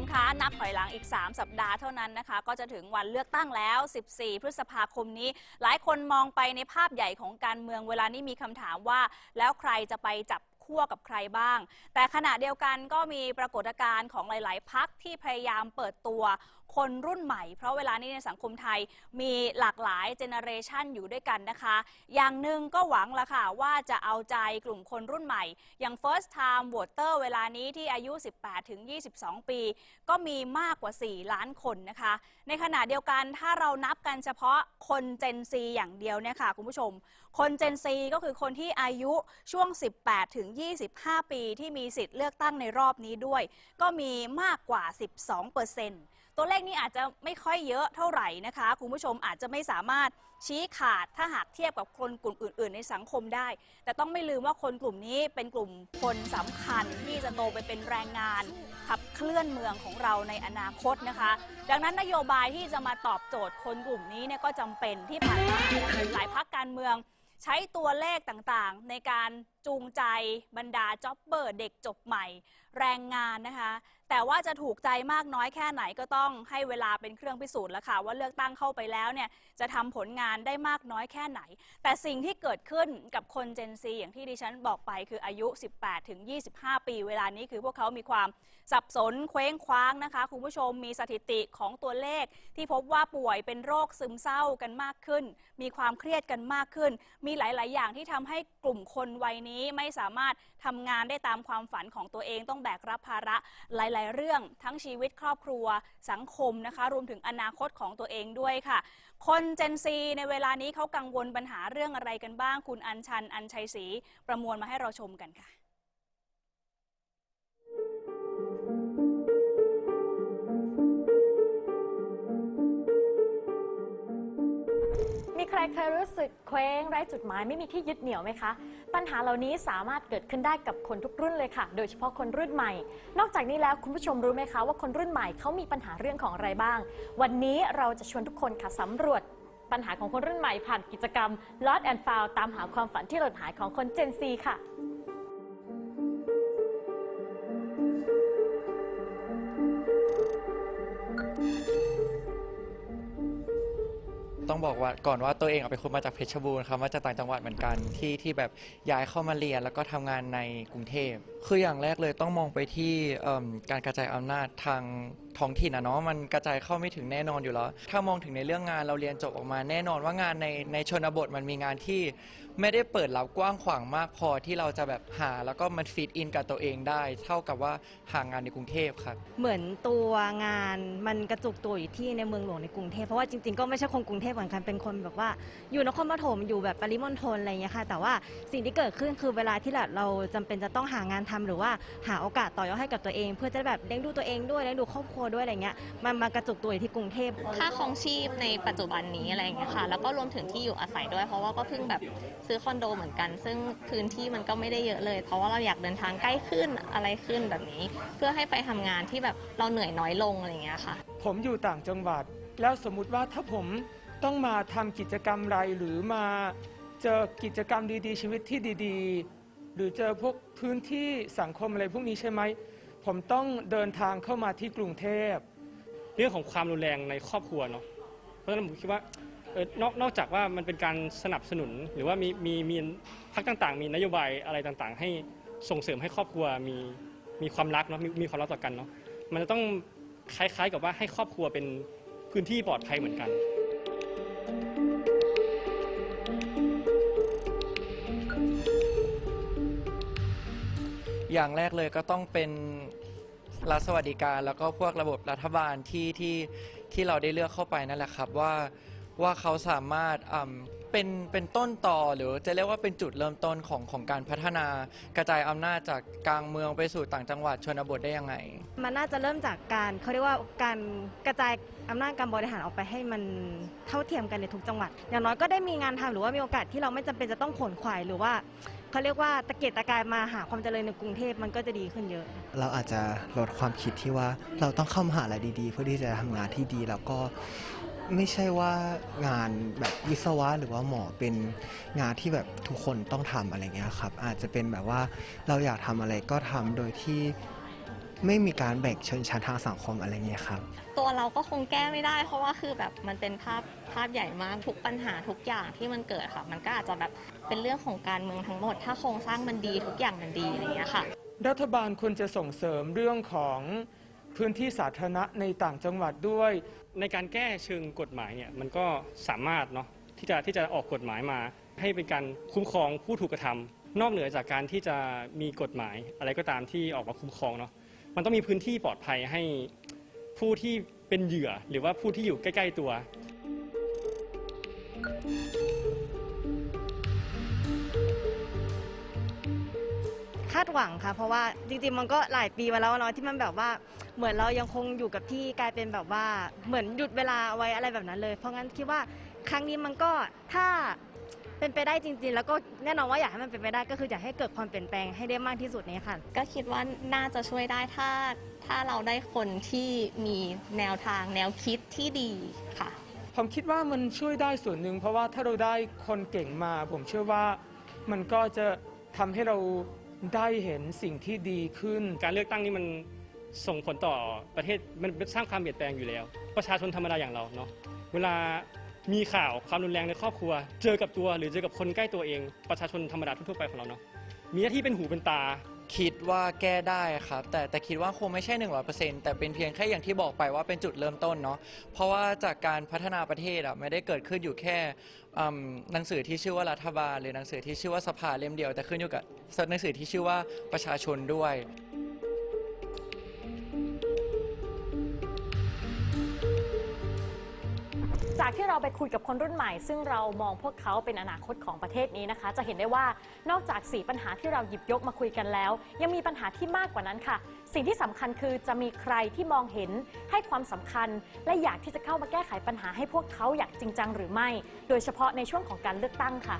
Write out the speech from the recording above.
มคะ นับถอยหลังอีก 3 สัปดาห์เท่านั้นนะคะ ก็จะถึงวันเลือกตั้งแล้ว 14 พฤษภาคมนี้ หลายคนมองไปในภาพใหญ่ของการเมืองเวลานี้มีคำถามว่า แล้วใครจะไปจับคั่วกับใครบ้าง แต่ขณะเดียวกันก็มีปรากฏการณ์ของหลาย ๆ พักที่พยายามเปิดตัว คนรุ่นใหม่ เพราะเวลานี้ในสังคมไทยมีหลากหลายเจเนเรชันอยู่ด้วยกันนะคะ อย่างหนึ่งก็หวังละค่ะ ว่าจะเอาใจกลุ่มคนรุ่นใหม่ อย่าง first time voter เวลานี้ที่อายุ 18 ถึง 22 ปี ก็มีมากกว่า 4 ล้านคนนะคะ ในขณะเดียวกันถ้าเรานับกันเฉพาะคน Gen Z อย่างเดียวเนี่ยค่ะคุณผู้ชม คน Gen Z ก็คือคนที่อายุช่วง 18 ถึง 25 ปี ที่มีสิทธิ์เลือกตั้งในรอบนี้ด้วย ก็มีมากกว่า 12เปอร์เซ็นต์ ตัวเลขนี้อาจจะไม่ค่อยเยอะเท่าไหร่นะคะ คุณผู้ชมอาจจะไม่สามารถชี้ขาดถ้าหากเทียบกับคนกลุ่มอื่น ๆ ในสังคมได้ แต่ต้องไม่ลืมว่าคนกลุ่มนี้เป็นกลุ่มคนสำคัญที่จะโตไปเป็นแรงงาน ขับเคลื่อนเมืองของเราในอนาคตนะคะ ดังนั้นนโยบายที่จะมาตอบโจทย์คนกลุ่มนี้เนี่ยก็จำเป็นที่ผ่านมาหลายพักการเมืองใช้ตัวเลขต่างๆ ในการจูงใจบรรดาจ็อบเบอร์เด็กจบใหม่ แรงงานนะคะ แต่ว่าจะถูกใจมากน้อยแค่ไหนก็ต้องให้เวลาเป็นเครื่องพิสูจน์แล้วค่ะ ว่าเลือกตั้งเข้าไปแล้วเนี่ยจะทำผลงานได้มากน้อยแค่ไหน แต่สิ่งที่เกิดขึ้นกับคนเจนซีอย่างที่ดิฉันบอกไปคืออายุ 18 ถึง 25 ปี เวลานี้คือพวกเขามีความสับสนเคว้งคว้างนะคะ คุณผู้ชมมีสถิติของตัวเลข ที่พบว่าป่วยเป็นโรคซึมเศร้ากันมากขึ้น มีความเครียดกันมากขึ้น มีหลาย ๆ อย่างที่ทำให้กลุ่มคนวัยนี้ไม่สามารถทำงานได้ตามความฝันของตัวเองต้องแบกรับภาระหลาย ๆ เรื่อง ทั้งชีวิตครอบครัวสังคมนะคะ รวมถึงอนาคตของตัวเองด้วยค่ะ คนเจนซีในเวลานี้เขากังวลปัญหาเรื่องอะไรกันบ้าง คุณอัญชัน อัญชัยศรีประมวลมาให้เราชมกันค่ะมีใครเคยรู้สึกเคว้งไร้จุดหมายไม่มีที่ยึดเหนี่ยวไหมคะ ปัญหาเหล่านี้สามารถเกิดขึ้นได้กับคนทุกรุ่นเลยค่ะ โดยเฉพาะคนรุ่นใหม่ นอกจากนี้แล้วคุณผู้ชมรู้ไหมคะว่าคนรุ่นใหม่เขามีปัญหาเรื่องของอะไรบ้าง วันนี้เราจะชวนทุกคนค่ะสำรวจปัญหาของคนรุ่นใหม่ผ่านกิจกรรม Lost and Found ตามหาความฝันที่หล่นหายของคน Gen Z ค่ะ ต้องบอกว่าก่อนว่าตัวเองอะเป็นคนมาจากเพชรบูรณ์ครับมาจากต่างจังหวัดเหมือนกันที่ที่แบบย้ายเข้ามาเรียนแล้วก็ทำงานในกรุงเทพ คืออย่างแรกเลยต้องมองไปที่เอิ่มการกระจายอำนาจทางท้องถิ่นอะเนาะมันกระจายเข้าไม่ถึงแน่นอนอยู่แล้ว ถ้ามองถึงในเรื่องงานเราเรียนจบออกมา แน่นอนว่างานในในชนบทมันมีงานที่ไม่ได้เปิดรับกว้างขวางมากพอที่เราจะแบบหา แล้วก็มันฟิตอินกับตัวเองได้ เท่ากับว่าหางานในกรุงเทพครับ เหมือนตัวงานมันกระจุกตัวอยู่ที่ในเมืองหลวงในกรุงเทพเพราะว่าจริงๆก็ไม่ใช่คนกรุงเทพเหมือนกันเป็นคนแบบว่า อยู่นครปฐมอยู่แบบปริมณฑลอะไรอย่างเงี้ยค่ะ แต่ว่าสิ่งที่เกิดขึ้นคือเวลาที่เราจำเป็นจะต้องหางานทำหรือว่าหาโอกาสต่อยอดให้กับตัวเอง เพื่อจะแบบเลี้ยงดูตัวเองด้วยเลี้ยงดูครอบครัวด้วยอะไรเงี้ยมันมากระจุกตัวอยู่ที่กรุงเทพค่าครองชีพในปัจจุบันนี้อะไรอย่างเงี้ยค่ะ แล้วก็รวมถึงที่อยู่อาศัยด้วย เพราะว่าก็เพิ่งแบบซื้อคอนโดเหมือนกัน ซึ่งพื้นที่มันก็ไม่ได้เยอะเลย เพราะว่าเราอยากเดินทางใกล้ขึ้นอะไรขึ้นแบบนี้ เพื่อให้ไปทำงานที่แบบเราเหนื่อยน้อยลงอะไรอย่างเงี้ยค่ะ ผมอยู่ต่างจังหวัด แล้วสมมุติว่าถ้าผมต้องมาทำกิจกรรมอะไรหรือมาเจอกิจกรรมดีๆ ชีวิตที่ดี ๆ หรือเจอพวกพื้นที่สังคมอะไรพวกนี้ใช่ไหม ผมต้องเดินทางเข้ามาที่กรุงเทพ เรื่องของความรุนแรงในครอบครัวเนาะเพราะฉะนั้นผมคิดว่าเออนอกนอกจากว่ามันเป็นการสนับสนุนหรือว่ามีมีมีพักต่างๆ มีนโยบายอะไรต่างๆ ให้ส่งเสริมให้ครอบครัวมีมีความรักเนาะมีมีความรักต่อกันเนาะมันจะต้องคล้ายๆกับว่าให้ครอบครัวเป็นพื้นที่ปลอดภัยเหมือนกัน อย่างแรกเลยก็ต้องเป็นรัฐสวัสดิการ แล้วก็พวกระบบรัฐบาลที่ที่ที่เราได้เลือกเข้าไปนั่นแหละครับว่าว่าเขาสามารถเป็นเป็นต้นต่อหรือจะเรียกว่าเป็นจุดเริ่มต้นของของการพัฒนากระจายอำนาจจากกลางเมืองไปสู่ต่างจังหวัดชนบทได้ยังไง มันน่าจะเริ่มจากการเขาเรียกว่าการกระจายอำนาจการบริหารออกไปให้มันเท่าเทียมกันในทุกจังหวัด อย่างน้อยก็ได้มีงานทำหรือว่ามีโอกาสที่เราไม่จำเป็นจะต้องขนขวายหรือว่า เขาเรียกว่าตะเกียกตะกายมาหาความเจริญในกรุงเทพมันก็จะดีขึ้นเยอะ เราอาจจะลดความคิดที่ว่าเราต้องเข้ามหาลัยดีๆ เพื่อที่จะทำงานที่ดีแล้วก็ไม่ใช่ว่างานแบบวิศวะหรือว่าหมอเป็นงานที่แบบทุกคนต้องทำอะไรเงี้ยครับ อาจจะเป็นแบบว่าเราอยากทำอะไรก็ทำโดยที่ ไม่มีการแบ่งชนชั้นทางสังคมอะไรเงี้ยครับ ตัวเราก็คงแก้ไม่ได้ เพราะว่าคือแบบมันเป็นภาพภาพใหญ่มากทุกปัญหาทุกอย่างที่มันเกิดค่ะ มันก็อาจจะแบบเป็นเรื่องของการเมืองทั้งหมด ถ้าโครงสร้างมันดีทุกอย่างมันดีอะไรอย่างเงี้ยค่ะ รัฐบาลควรจะส่งเสริมเรื่องของพื้นที่สาธารณะในต่างจังหวัดด้วย ในการแก้เชิงกฎหมายเนี่ยมันก็สามารถเนาะที่จะที่จะออกกฎหมายมา ให้เป็นการคุ้มครองผู้ถูกกระทำนอกเหนือจากการที่จะมีกฎหมายอะไรก็ตามที่ออกมาคุ้มครองเนาะ มันต้องมีพื้นที่ปลอดภัยให้ผู้ที่เป็นเหยื่อ หรือว่าผู้ที่อยู่ใกล้ ๆ ตัว คาดหวังค่ะ เพราะว่าจริงๆ มันก็หลายปีมาแล้วเนาะที่มันแบบว่าเหมือนเรายังคงอยู่กับที่กลายเป็นแบบว่าเหมือนหยุดเวลาเอาไว้อะไรแบบนั้นเลย เพราะงั้นคิดว่าครั้งนี้มันก็ถ้า เป็นไปได้จริง ๆ แล้วก็แน่นอนว่าอยากให้มันเป็นไปได้ก็คืออยากให้เกิดความเปลี่ยนแปลงให้ได้มากที่สุดนี้ค่ะ ก็คิดว่าน่าจะช่วยได้ถ้าถ้าเราได้คนที่มีแนวทางแนวคิดที่ดีค่ะ ผมคิดว่ามันช่วยได้ส่วนหนึ่งเพราะว่าถ้าเราได้คนเก่งมา ผมเชื่อว่ามันก็จะทำให้เราได้เห็นสิ่งที่ดีขึ้น การเลือกตั้งนี่มันส่งผลต่อประเทศมันสร้างความเปลี่ยนแปลงอยู่แล้ว ประชาชนธรรมดาอย่างเราเนาะเวลา มีข่าวความรุนแรงในครอบครัว เจอกับตัวหรือเจอกับคนใกล้ตัวเอง ประชาชนธรรมดาทั่วไปของเราเนาะมีหน้าที่เป็นหูเป็นตา คิดว่าแก้ได้ครับ แต่แต่คิดว่าคงไม่ใช่ 100%แต่เป็นเพียงแค่อย่างที่บอกไปว่าเป็นจุดเริ่มต้นเนาะเพราะว่าจากการพัฒนาประเทศอะไม่ได้เกิดขึ้นอยู่แค่อืมหนังสือที่ชื่อว่ารัฐบาล หรือหนังสือที่ชื่อว่าสภาเล่มเดียว แต่ขึ้นอยู่กับหนังสือที่ชื่อว่าประชาชนด้วย จากที่เราไปคุยกับคนรุ่นใหม่ ซึ่งเรามองพวกเขาเป็นอนาคตของประเทศนี้นะคะ จะเห็นได้ว่านอกจาก 4 ปัญหาที่เราหยิบยกมาคุยกันแล้ว ยังมีปัญหาที่มากกว่านั้นค่ะ สิ่งที่สำคัญคือจะมีใครที่มองเห็นให้ความสำคัญ และอยากที่จะเข้ามาแก้ไขปัญหาให้พวกเขาอย่างจริงจังหรือไม่ โดยเฉพาะในช่วงของการเลือกตั้งค่ะ